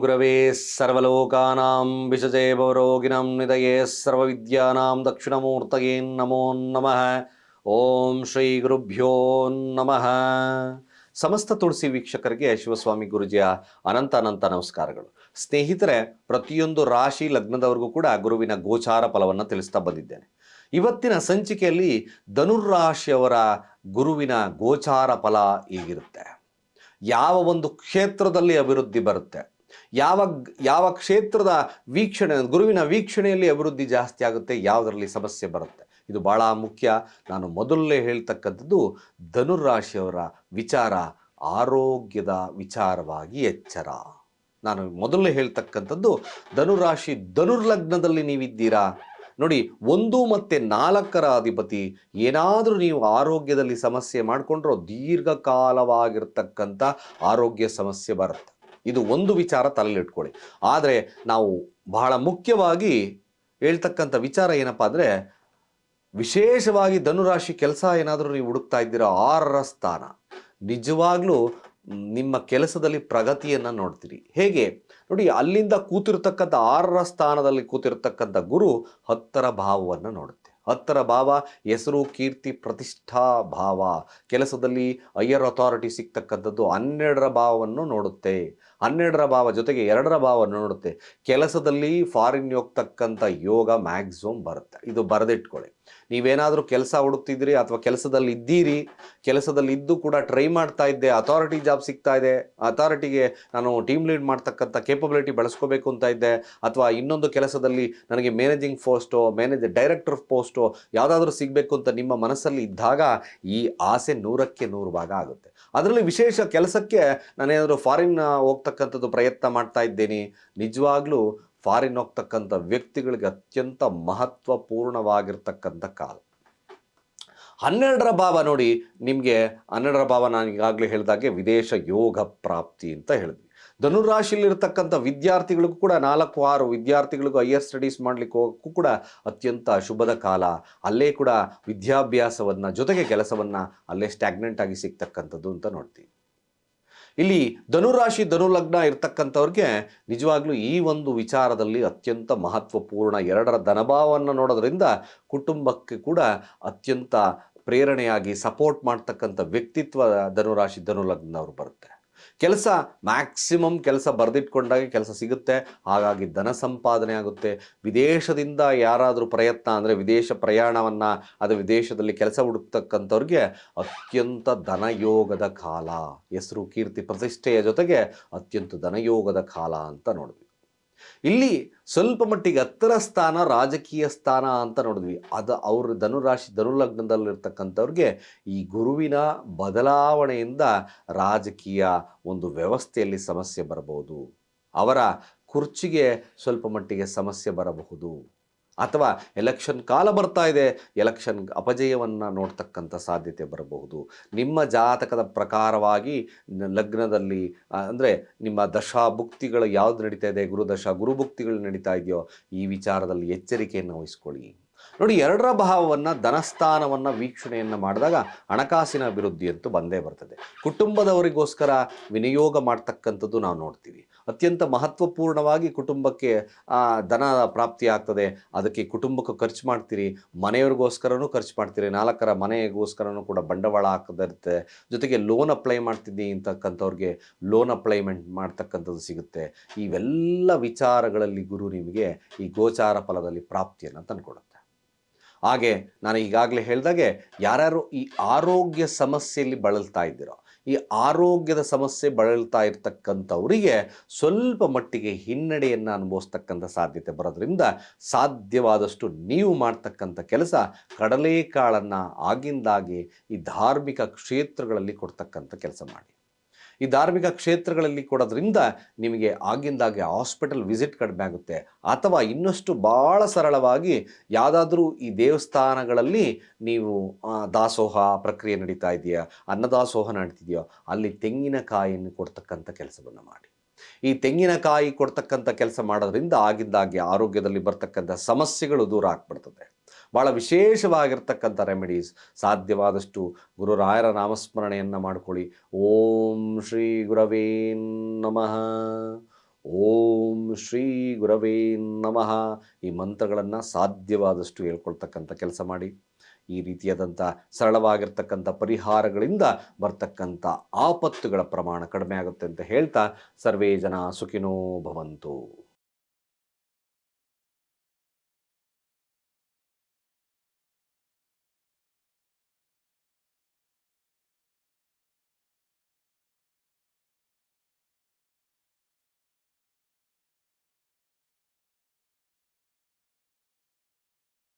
ಗುರವೇ ಸರ್ವಲೋಕಾನಾಂ ವಿಷಜೇ ಭವರೋಗಿಣಂ ನಿಧಯೇ ಸರ್ವವಿದ್ಯಾನಾಂ ದಕ್ಷಿಣಮೂರ್ತಯೇ ನಮೋ ನಮಃ ಓಂ ಶ್ರೀ ಗುರುಭ್ಯೋ ನಮಃ ಸಮಸ್ತ ತುಳಸಿ ವೀಕ್ಷಕರಿಗೆ ಶಿವಸ್ವಾಮಿ ಗುರುಜಿಯ ಅನಂತ ಅನಂತ ನಮಸ್ಕಾರಗಳು. ಸ್ನೇಹಿತರೆ, ಪ್ರತಿಯೊಂದು ರಾಶಿ ಲಗ್ನದವರೆಗೂ ಕೂಡ ಗುರುವಿನ ಗೋಚಾರ ಫಲವನ್ನು ತಿಳಿಸ್ತಾ ಬಂದಿದ್ದೇನೆ. ಇವತ್ತಿನ ಸಂಚಿಕೆಯಲ್ಲಿ ಧನುರ್ರಾಶಿಯವರ ಗುರುವಿನ ಗೋಚಾರ ಫಲ ಹೀಗಿರುತ್ತೆ? ಯಾವ ಒಂದು ಕ್ಷೇತ್ರದಲ್ಲಿ ಅಭಿವೃದ್ಧಿ ಬರುತ್ತೆ? ಯಾವ ಯಾವ ಕ್ಷೇತ್ರದ ವೀಕ್ಷಣೆ, ಗುರುವಿನ ವೀಕ್ಷಣೆಯಲ್ಲಿ ಅಭಿವೃದ್ಧಿ ಜಾಸ್ತಿ ಆಗುತ್ತೆ, ಯಾವುದರಲ್ಲಿ ಸಮಸ್ಯೆ ಬರುತ್ತೆ? ಇದು ಬಹಳ ಮುಖ್ಯ. ನಾನು ಮೊದಲೇ ಹೇಳ್ತಕ್ಕಂಥದ್ದು, ಧನುರಾಶಿಯವರ ವಿಚಾರ ಆರೋಗ್ಯದ ವಿಚಾರವಾಗಿ ಎಚ್ಚರ. ನಾನು ಮೊದಲೇ ಹೇಳ್ತಕ್ಕಂಥದ್ದು, ಧನುರಾಶಿ ಧನುರ್ಲಗ್ನದಲ್ಲಿ ನೀವಿದ್ದೀರಾ? ನೋಡಿ, ಒಂದು ಮತ್ತು ನಾಲ್ಕರ ಅಧಿಪತಿ, ಏನಾದರೂ ನೀವು ಆರೋಗ್ಯದಲ್ಲಿ ಸಮಸ್ಯೆ ಮಾಡಿಕೊಂಡ್ರೋ ದೀರ್ಘಕಾಲವಾಗಿರ್ತಕ್ಕಂಥ ಆರೋಗ್ಯ ಸಮಸ್ಯೆ ಬರುತ್ತೆ. ಇದು ಒಂದು ವಿಚಾರ ತಲೆಲಿಟ್ಕೊಳ್ಳಿ ಆದರೆ ನಾವು ಬಹಳ ಮುಖ್ಯವಾಗಿ ಹೇಳ್ತಕ್ಕಂಥ ವಿಚಾರ ಏನಪ್ಪ ಅಂದರೆ, ವಿಶೇಷವಾಗಿ ಧನುರಾಶಿ ಕೆಲಸ ಏನಾದರೂ ನೀವು ಹುಡುಕ್ತಾ ಇದ್ದೀರಾ, ಆರರ ಸ್ಥಾನ. ನಿಜವಾಗ್ಲೂ ನಿಮ್ಮ ಕೆಲಸದಲ್ಲಿ ಪ್ರಗತಿಯನ್ನು ನೋಡ್ತೀರಿ. ಹೇಗೆ? ನೋಡಿ, ಅಲ್ಲಿಂದ ಕೂತಿರ್ತಕ್ಕಂಥ ಆರರ ಸ್ಥಾನದಲ್ಲಿ ಕೂತಿರ್ತಕ್ಕಂಥ ಗುರು ಹತ್ತರ ಭಾವವನ್ನು ನೋಡುತ್ತೆ. ಹತ್ತರ ಭಾವ, ಹೆಸರು, ಕೀರ್ತಿ, ಪ್ರತಿಷ್ಠಾ ಭಾವ. ಕೆಲಸದಲ್ಲಿ ಹೈಯರ್ ಅಥಾರಿಟಿ ಸಿಗ್ತಕ್ಕಂಥದ್ದು ಹನ್ನೆರಡರ ಭಾವವನ್ನು ನೋಡುತ್ತೆ. ಹನ್ನೆರಡರ ಭಾವ ಜೊತೆಗೆ ಎರಡರ ಭಾವವನ್ನು ನೋಡುತ್ತೆ. ಕೆಲಸದಲ್ಲಿ ಫಾರಿನ್ ಹೋಗ್ತಕ್ಕಂಥ ಯೋಗ ಮ್ಯಾಕ್ಸಿಮಮ್ ಬರುತ್ತೆ. ಇದು ಬರೆದಿಟ್ಕೊಳ್ಳಿ. ನೀವೇನಾದರೂ ಕೆಲಸ ಹುಡುಕ್ತಿದ್ದೀರಿ ಅಥವಾ ಕೆಲಸದಲ್ಲಿ ಇದ್ದೀರಿ, ಕೆಲಸದಲ್ಲಿ ಇದ್ದು ಕೂಡ ಟ್ರೈ ಮಾಡ್ತಾ ಇದ್ದೆ ಅಥಾರಿಟಿ ಜಾಬ್ ಸಿಗ್ತಾ ಇದೆ ಅಥಾರಿಟಿಗೆ ನಾನು ಟೀಮ್ ಲೀಡ್ ಮಾಡ್ತಕ್ಕಂಥ ಕೇಪಬಿಲಿಟಿ ಬೆಳೆಸ್ಕೋಬೇಕು ಅಂತ ಇದ್ದೆ, ಅಥವಾ ಇನ್ನೊಂದು ಕೆಲಸದಲ್ಲಿ ನನಗೆ ಮ್ಯಾನೇಜಿಂಗ್ ಪೋಸ್ಟೋ ಮ್ಯಾನೇಜ್ ಡೈರೆಕ್ಟರ್ ಪೋಸ್ಟೋ ಯಾವುದಾದ್ರೂ ಸಿಗಬೇಕು ಅಂತ ನಿಮ್ಮ ಮನಸ್ಸಲ್ಲಿ ಇದ್ದಾಗ ಈ ಆಸೆ ನೂರಕ್ಕೆ ನೂರು ಭಾಗ ಆಗುತ್ತೆ. ಅದರಲ್ಲಿ ವಿಶೇಷ ಕೆಲಸಕ್ಕೆ ನಾನೇನಾದರೂ ಫಾರಿನ್ ಹೋಗ್ತಕ್ಕಂಥದ್ದು ಪ್ರಯತ್ನ ಮಾಡ್ತಾ ಇದ್ದೇನೆ. ನಿಜವಾಗ್ಲೂ ಫಾರಿನ್ ಹೋಗ್ತಕ್ಕಂಥ ವ್ಯಕ್ತಿಗಳಿಗೆ ಅತ್ಯಂತ ಮಹತ್ವಪೂರ್ಣವಾಗಿರ್ತಕ್ಕಂಥ ಕಾಲ. ಹನ್ನೆರಡರ ಭಾವ ನೋಡಿ ನಿಮಗೆ ಹನ್ನೆರಡರ ಭಾವ ನಾನು ಈಗಾಗಲೇ ಹೇಳಿದಾಗೆ ವಿದೇಶ ಯೋಗ ಪ್ರಾಪ್ತಿ ಅಂತ ಹೇಳಿದ್ವಿ. ಧನುರಾಶಿಯಲ್ಲಿರ್ತಕ್ಕಂಥ ವಿದ್ಯಾರ್ಥಿಗಳಿಗೂ ಕೂಡ ನಾಲ್ಕು ಆರು ವಿದ್ಯಾರ್ಥಿಗಳಿಗೂ ಹೈಯರ್ ಸ್ಟಡೀಸ್ ಮಾಡಲಿಕ್ಕೆ ಹೋಗೋಕ್ಕೂ ಕೂಡ ಅತ್ಯಂತ ಶುಭದ ಕಾಲ. ಅಲ್ಲೇ ಕೂಡ ವಿದ್ಯಾಭ್ಯಾಸವನ್ನು ಜೊತೆಗೆ ಕೆಲಸವನ್ನು ಅಲ್ಲೇ ಸ್ಟ್ಯಾಗ್ನೆಂಟ್ ಆಗಿ ಸಿಗ್ತಕ್ಕಂಥದ್ದು ಅಂತ ನೋಡ್ತೀವಿ. ಇಲ್ಲಿ ಧನುರಾಶಿ ಧನುಲಗ್ನ ಇರ್ತಕ್ಕಂಥವ್ರಿಗೆ ನಿಜವಾಗ್ಲೂ ಈ ಒಂದು ವಿಚಾರದಲ್ಲಿ ಅತ್ಯಂತ ಮಹತ್ವಪೂರ್ಣ ಎರಡರ ಧನಭಾವವನ್ನು ನೋಡೋದ್ರಿಂದ ಕುಟುಂಬಕ್ಕೆ ಕೂಡ ಅತ್ಯಂತ ಪ್ರೇರಣೆಯಾಗಿ ಸಪೋರ್ಟ್ ಮಾಡ್ತಕ್ಕಂಥ ವ್ಯಕ್ತಿತ್ವ ಧನುರಾಶಿ ಧನುಲಗ್ನವ್ರು ಬರುತ್ತೆ. ಕೆಲಸ ಮ್ಯಾಕ್ಸಿಮಮ್ ಕೆಲಸ ಬರೆದಿಟ್ಕೊಂಡಾಗ ಕೆಲಸ ಸಿಗುತ್ತೆ. ಹಾಗಾಗಿ ಧನ ಸಂಪಾದನೆ ಆಗುತ್ತೆ. ವಿದೇಶದಿಂದ ಯಾರಾದರೂ ಪ್ರಯತ್ನ ಅಂದರೆ ವಿದೇಶ ಪ್ರಯಾಣವನ್ನು ಅದು ವಿದೇಶದಲ್ಲಿ ಕೆಲಸ ಹುಡುಕ್ತಕ್ಕಂಥವ್ರಿಗೆ ಅತ್ಯಂತ ಧನಯೋಗದ ಕಾಲ. ಹೆಸರು ಕೀರ್ತಿ ಪ್ರತಿಷ್ಠೆಯ ಜೊತೆಗೆ ಅತ್ಯಂತ ಧನಯೋಗದ ಕಾಲ ಅಂತ ನೋಡಿದ್ವಿ ಇಲ್ಲಿ ಸ್ವಲ್ಪ ಮಟ್ಟಿಗೆ ಹತ್ತರ ಸ್ಥಾನ, ರಾಜಕೀಯ ಸ್ಥಾನ ಅಂತ ನೋಡಿದ್ವಿ. ಅದು ಅವ್ರ ಧನುರಾಶಿ ಧನುಲಗ್ನದಲ್ಲಿರ್ತಕ್ಕಂಥವ್ರಿಗೆ ಈ ಗುರುವಿನ ಬದಲಾವಣೆಯಿಂದ ರಾಜಕೀಯ ಒಂದು ವ್ಯವಸ್ಥೆಯಲ್ಲಿ ಸಮಸ್ಯೆ ಬರಬಹುದು. ಅವರ ಕುರ್ಚಿಗೆ ಸ್ವಲ್ಪ ಮಟ್ಟಿಗೆ ಸಮಸ್ಯೆ ಬರಬಹುದು. ಅಥವಾ ಎಲೆಕ್ಷನ್ ಕಾಲ ಬರ್ತಾ ಇದೆ ಎಲೆಕ್ಷನ್ ಅಪಜಯವನ್ನು ನೋಡ್ತಕ್ಕಂಥ ಸಾಧ್ಯತೆ ಬರಬಹುದು. ನಿಮ್ಮ ಜಾತಕದ ಪ್ರಕಾರವಾಗಿ ಲಗ್ನದಲ್ಲಿ ಅಂದರೆ ನಿಮ್ಮ ದಶಾ ಭುಕ್ತಿಗಳು ಯಾವ್ದು ನಡೀತಾ ಇದೆ ಗುರುದಶಾ ಗುರುಭುಕ್ತಿಗಳು ನಡೀತಾ ಇದೆಯೋ ಈ ವಿಚಾರದಲ್ಲಿ ಎಚ್ಚರಿಕೆಯನ್ನು ವಹಿಸ್ಕೊಳ್ಳಿ. ನೋಡಿ, ಎರಡರ ಭಾವವನ್ನು ಧನಸ್ಥಾನವನ್ನು, ವೀಕ್ಷಣೆಯನ್ನು ಮಾಡಿದಾಗ ಹಣಕಾಸಿನ ಅಭಿವೃದ್ಧಿ ಅಂತೂ ಬಂದೇ ಬರ್ತದೆ. ಕುಟುಂಬದವರಿಗೋಸ್ಕರ ವಿನಿಯೋಗ ಮಾಡ್ತಕ್ಕಂಥದ್ದು ನಾವು ನೋಡ್ತೀವಿ. ಅತ್ಯಂತ ಮಹತ್ವಪೂರ್ಣವಾಗಿ ಕುಟುಂಬಕ್ಕೆ ಧನ ಪ್ರಾಪ್ತಿ ಆಗ್ತದೆ. ಅದಕ್ಕೆ ಕುಟುಂಬಕ್ಕೆ ಖರ್ಚು ಮಾಡ್ತೀರಿ, ಮನೆಯವ್ರಿಗೋಸ್ಕರನೂ ಖರ್ಚು ಮಾಡ್ತೀರಿ, ನಾಲ್ಕರ ಮನೆಗೋಸ್ಕರನೂ ಕೂಡ ಬಂಡವಾಳ ಹಾಕದಿರುತ್ತೆ. ಜೊತೆಗೆ ಲೋನ್ ಅಪ್ಲೈ ಮಾಡ್ತಿದ್ದೀನಿ ಅಂತಕ್ಕಂಥವ್ರಿಗೆ ಲೋನ್ ಅಪ್ಲೈಮೆಂಟ್ ಮಾಡ್ತಕ್ಕಂಥದ್ದು ಸಿಗುತ್ತೆ. ಇವೆಲ್ಲ ವಿಚಾರಗಳಲ್ಲಿ ಗುರು ನಿಮಗೆ ಈ ಗೋಚಾರ ಫಲದಲ್ಲಿ ಪ್ರಾಪ್ತಿಯನ್ನು ತಂದುಕೊಡುತ್ತೆ. ಹಾಗೆ ನಾನು ಈಗಾಗಲೇ ಹೇಳಿದಾಗೆ ಯಾರ್ಯಾರು ಈ ಆರೋಗ್ಯ ಸಮಸ್ಯೆಯಲ್ಲಿ ಬಳಲ್ತಾ ಇದ್ದೀರೋ ಈ ಆರೋಗ್ಯದ ಸಮಸ್ಯೆ ಬಳಲ್ತಾ ಇರ್ತಕ್ಕಂಥವರಿಗೆ ಸ್ವಲ್ಪ ಮಟ್ಟಿಗೆ ಹಿನ್ನಡೆಯನ್ನು ಅನುಭವಿಸ್ತಕ್ಕಂಥ ಸಾಧ್ಯತೆ ಬರೋದ್ರಿಂದ ಸಾಧ್ಯವಾದಷ್ಟು ನೀವು ಮಾಡ್ತಕ್ಕಂಥ ಕೆಲಸ ಕಡಲೆಕಾಳನ್ನು ಆಗಿಂದಾಗೆ ಈ ಧಾರ್ಮಿಕ ಕ್ಷೇತ್ರಗಳಲ್ಲಿ ಕೊಡ್ತಕ್ಕಂಥ ಕೆಲಸ ಮಾಡಿ. ಈ ಧಾರ್ಮಿಕ ಕ್ಷೇತ್ರಗಳಲ್ಲಿ ಕೊಡೋದ್ರಿಂದ ನಿಮಗೆ ಆಗಿಂದಾಗೆ ಹಾಸ್ಪಿಟಲ್ ವಿಸಿಟ್ ಕಡಿಮೆ ಆಗುತ್ತೆ. ಅಥವಾ ಇನ್ನಷ್ಟು ಭಾಳ ಸರಳವಾಗಿ ಯಾವುದಾದ್ರೂ ಈ ದೇವಸ್ಥಾನಗಳಲ್ಲಿ ನೀವು ದಾಸೋಹ ಪ್ರಕ್ರಿಯೆ ನಡೀತಾ ಇದೆಯಾ? ಅನ್ನದಾಸೋಹ ನಡೀತಿದೆಯೋ? ಅಲ್ಲಿ ತೆಂಗಿನಕಾಯಿಯನ್ನು ಕೊಡ್ತಕ್ಕಂಥ ಕೆಲಸವನ್ನು ಮಾಡಿ. ಈ ತೆಂಗಿನಕಾಯಿ ಕೊಡ್ತಕ್ಕಂಥ ಕೆಲಸ ಮಾಡೋದ್ರಿಂದ ಆಗಿಂದಾಗೆ ಆರೋಗ್ಯದಲ್ಲಿ ಬರ್ತಕ್ಕಂಥ ಸಮಸ್ಯೆಗಳು ದೂರ ಆಗ್ಬಿಡ್ತದೆ. ಭಾಳ ವಿಶೇಷವಾಗಿರ್ತಕ್ಕಂಥ ರೆಮಿಡೀಸ್ ಸಾಧ್ಯವಾದಷ್ಟು ಗುರುರಾಯರ ನಾಮಸ್ಮರಣೆಯನ್ನು ಮಾಡಿಕೊಳ್ಳಿ. ಓಂ ಶ್ರೀ ಗುರವೇ ನಮಃ. ಓಂ ಶ್ರೀ ಗುರವೇ ನಮಃ. ಈ ಮಂತ್ರಗಳನ್ನು ಸಾಧ್ಯವಾದಷ್ಟು ಹೇಳ್ಕೊಳ್ತಕ್ಕಂಥ ಕೆಲಸ ಮಾಡಿ. ಈ ರೀತಿಯಾದಂಥ ಸರಳವಾಗಿರ್ತಕ್ಕಂಥ ಪರಿಹಾರಗಳಿಂದ ಬರ್ತಕ್ಕಂಥ ಆಪತ್ತುಗಳ ಪ್ರಮಾಣ ಕಡಿಮೆ ಆಗುತ್ತೆ ಅಂತ ಹೇಳ್ತಾ ಸರ್ವೇ ಜನ ಸುಖಿನೋ ಭವಂತು.